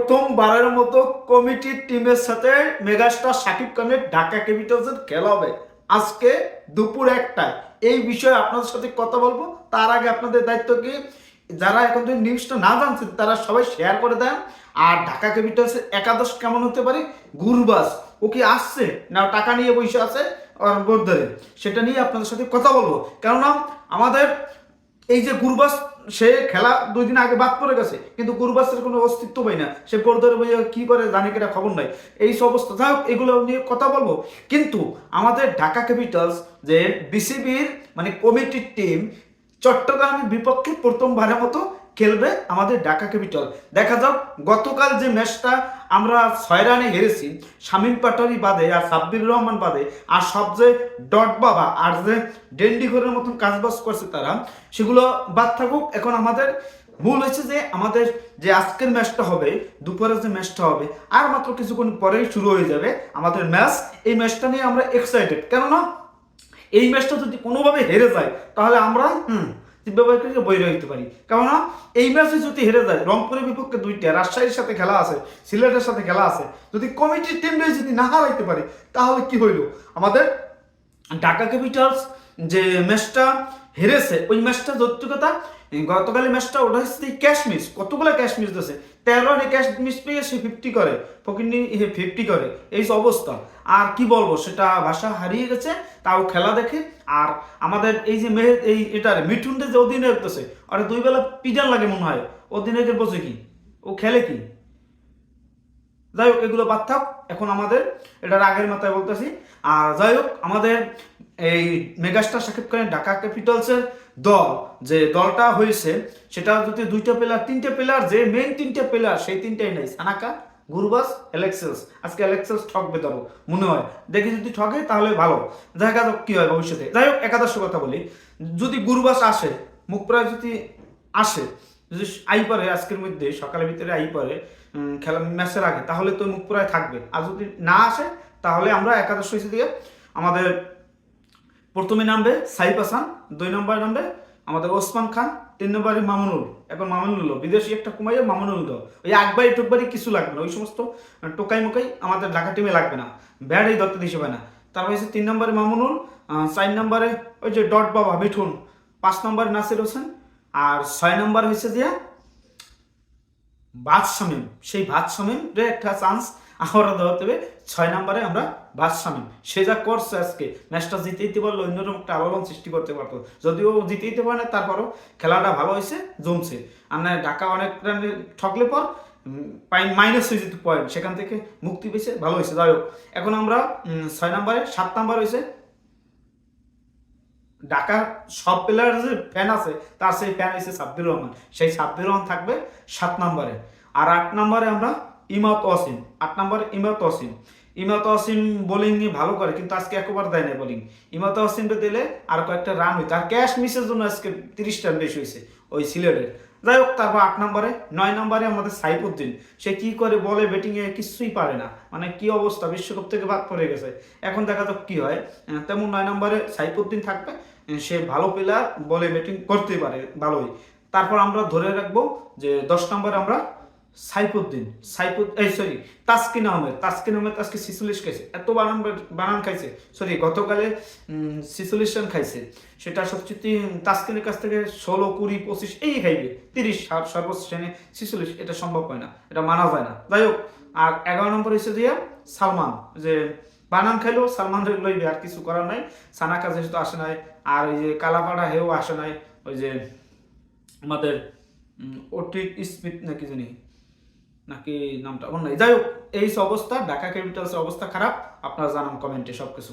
প্রথমবারের মতো কমিটির টিমের সাথে মেগাস্টার শাকিব খানের ঢাকা ক্যাপিটালসের খেলা হবে। আজকে দুপুর একটায়। এই বিষয়ে আপনাদের সাথে কথা বলব। তার আগে আপনাদের দায়িত্ব কি? যারা এখন থেকে নিউজটা না জানছেন, তারা সবাই শেয়ার করে দেন। আর ঢাকা ক্যাপিটালসের একাদশ কেমন হতে পারে? গুরবাস। ও কি আসছে? না, টাকা নিয়ে বসে আছে? সেটা নিয়ে আপনাদের সাথে কথা বলব। কেননা আমাদের এই যে গুরবাস সে খেলা দুই দিন আগে বাদ পড়ে গেছে, কিন্তু গুরুবাসের কোনো অস্তিত্ব পাই না। সে পর্দার বইয়া কি করে জানি কিনা খবর নাই? এই সব অবস্থা। যাই হোক, এগুলো নিয়ে কথা বলব। কিন্তু আমাদের ঢাকা ক্যাপিটালস যে বিসিবির মানে কমিটির টিম চট্টগ্রামের বিপক্ষে প্রথমবারের মতো খেলবে, আমাদের ঢাকা ক্যাপিটাল। দেখা যাক, গতকাল যে ম্যাচটা আমরা ছয় রানে হেরেছি, শামীম পাটারি বাদে আর সাব্বির রহমান বাদে আর সব যে ডট বাবা আর যে ডেন্ডিঘরের মতন কাজবাজ করছে তারা, সেগুলো বাদ থাকুক। এখন আমাদের মূল হয়েছে যে আমাদের যে আজকের ম্যাচটা হবে, দুপুরের যে ম্যাচটা হবে, আর মাত্র কিছুক্ষণ পরেই শুরু হয়ে যাবে আমাদের ম্যাচ। এই ম্যাচটা নিয়ে আমরা এক্সাইটেড কেননা, এই ম্যাচটা যদি কোনোভাবে হেরে যায়, তাহলে আমরা, হুম দিব্যবাইকে বই রইতে পারি। কেননা, এই ম্যাচে যদি হেরে যায়, রংপুরের বিপক্ষে দুইটা, রাজশাহীর সাথে খেলা আছে, সিলেটের সাথে খেলা আছে, যদি কমিটির টিমটা যদি না হারাইতে পারি, তাহলে কি হইল? আমাদের ঢাকা ক্যাপিটালস যে ম্যাচটা হেরেছে। ওই ম্যাচটা যৌক্তিকতা গতকালে ম্যাচটা ওটা হচ্ছে ক্যাশ মিস কতগুলো ক্যাশ মিস দিয়েছে তেরো রানে ক্যাশ মিস পেয়ে সে ফিফটি করে ফকিনি ফিফটি করে। এই অবস্থা। আর কি বলব, সেটা ভাষা হারিয়ে গেছে, তাও খেলা দেখে। আর আমাদের এই যে মেহে এই এটার মিঠুনদের যে অধীনে হতেছে আর দুই বেলা পিজান লাগে মনে হয়। অধীনে বোঝে কি? ও খেলে কি? যাই হোক, এগুলো বাদ থাক। এখন আমাদের, এটার আগের মাথায় বলতেছি। আর যাই হোক, আমাদের এই মেগাস্টার শাকিব খানের ঢাকা ক্যাপিটালসের দল, যে দলটা হয়েছে, সেটা যদি দুইটা প্লেয়ার তিনটে প্লেয়ার যে মেইন তিনটে প্লেয়ার সেই তিনটাই নাই। সানাকা গুরবাস অ্যালেক্সেলস আজকে অ্যালেক্সেলস ঠকবে ধরো, মনে হয়। দেখি যদি ঠকে তাহলে ভালো। দেখা যাক কি হয় ভবিষ্যতে। যাই হোক, একাদশের কথা বলি। যদি গুরবাস আসে মুখ প্রায় যদি আসে, যদি আই পারে আজকের মধ্যে, সকালের ভিতরে আই পারে খেলা ম্যাচের আগে, তাহলে তো মুখ প্রায় থাকবে। আর যদি না আসে, তাহলে আমরা একাদশ হিসেবে আমাদের প্রথমে নামবে সাইফ হাসান, দুই নম্বরে নামবে আমাদের ওসমান খান, তিন নম্বরে মামুনুল। এখন মামুনুল বিদেশি একটা কুমাইয়া মামুনুল দাও ওই একবারই টুকবারই কিছু লাগবে না, ওই সমস্ত টোকাই মোকাই আমাদের ঢাকা টিমে লাগবে না। ব্যাডই দত্ত হিসেবে না। তারপর হচ্ছে তিন নম্বরে মামুনুল চার নম্বরে ওই যে ডট বাবা মিঠুন, পাঁচ নম্বরে নাসির হোসেন, আর ছয় নম্বর হয়েছে যে বাদ শামিম। সেই ভাত শামিমরে একটা চান্স আমরা দেওয়া দেবে ছয় নম্বরে আমরা ভাত সে যা করছে আজকে, ম্যাচটা জিতে দিতে পারল অন্যরকম একটা আলোড়ন সৃষ্টি করতে পারতো। যদিও জিতে দিতে পারে না তারপরও খেলাটা ভালো হয়েছে জমছে। আর না, ঢাকা অনেক রানে ঠকলে পর মাইনাস হয়ে যেত পয়েন্ট সেখান থেকে মুক্তি পেয়েছে, ভালো হয়েছে যাই হোক, এখন আমরা ছয় নম্বরে, সাত নাম্বার হয়েছে ঢাকার সব প্লেয়ার যে ফ্যান আছে, তার সেই ফ্যান হয়েছে সাব্বির রহমান। সেই সাব্বির রহমান থাকবে সাত নম্বরে। আর আট নম্বরে আমরা ইমাত অসিম আট নম্বরে ইমাত অসিম ইমাত অসিম বোলিং ভালো করে, কিন্তু আজকে একবার দেয় না বোলিং ইমাত অসিমকে দিলে আর কয়েকটা রান হইতো। আর ক্যাশ মিসের জন্য আজকে তিরিশ রান বেশি হয়েছে ওই সিলেটের। যাই হোক, তারপর আট নম্বরে, নয় নম্বরে আমাদের সাইফুদ্দিন। সে কি করে বলে ব্যাটিংয়ে কিছুই পারে না। মানে কি অবস্থা? বিশ্বকাপ থেকে বাদ পড়ে গেছে। এখন দেখা যাক কি হয়। তেমন নয় নম্বরে সাইফুদ্দিন থাকবে। সে ভালো প্লেয়ার বলে ব্যাটিং করতেই পারে, ভালোই। তারপর আমরা ধরে রাখব যে দশ নম্বরে আমরা সাইফুদ্দিন, সাইফুদ, এই সরি তাসকিন আহমেদ তাসকিন আহমেদ আজকে সিসুলিশ খাইছে, এত বানান বানান খাইছে সরি গতকালে সিসুলিশ রান খাইছে, সেটা সবচেয়ে তাসকিনের কাছ থেকে ষোলো, কুড়ি, পঁচিশ, এই খাইবে, তিরিশ সর্বোচ্চ শ্রেণি সিসুলিশ এটা সম্ভব হয় না, এটা মানা যায় না। যাই হোক, আর এগারো নম্বর হচ্ছে যে সালমান, যে বানান খাইলেও সালমান লইবে, আর কিছু করার নাই, সানাকা যেহেতু আসে নাই, আর ওই যে কালাপাড়া হেও আসে নাই, ওই যে আমাদের ওটিক স্মিথ নাকি জানি নাকি নামটা অন্য যাই হোক, এই অবস্থা, ঢাকা ক্যাপিটালসের অবস্থা খারাপ। আপনারা জানান কমেন্টে সব কিছু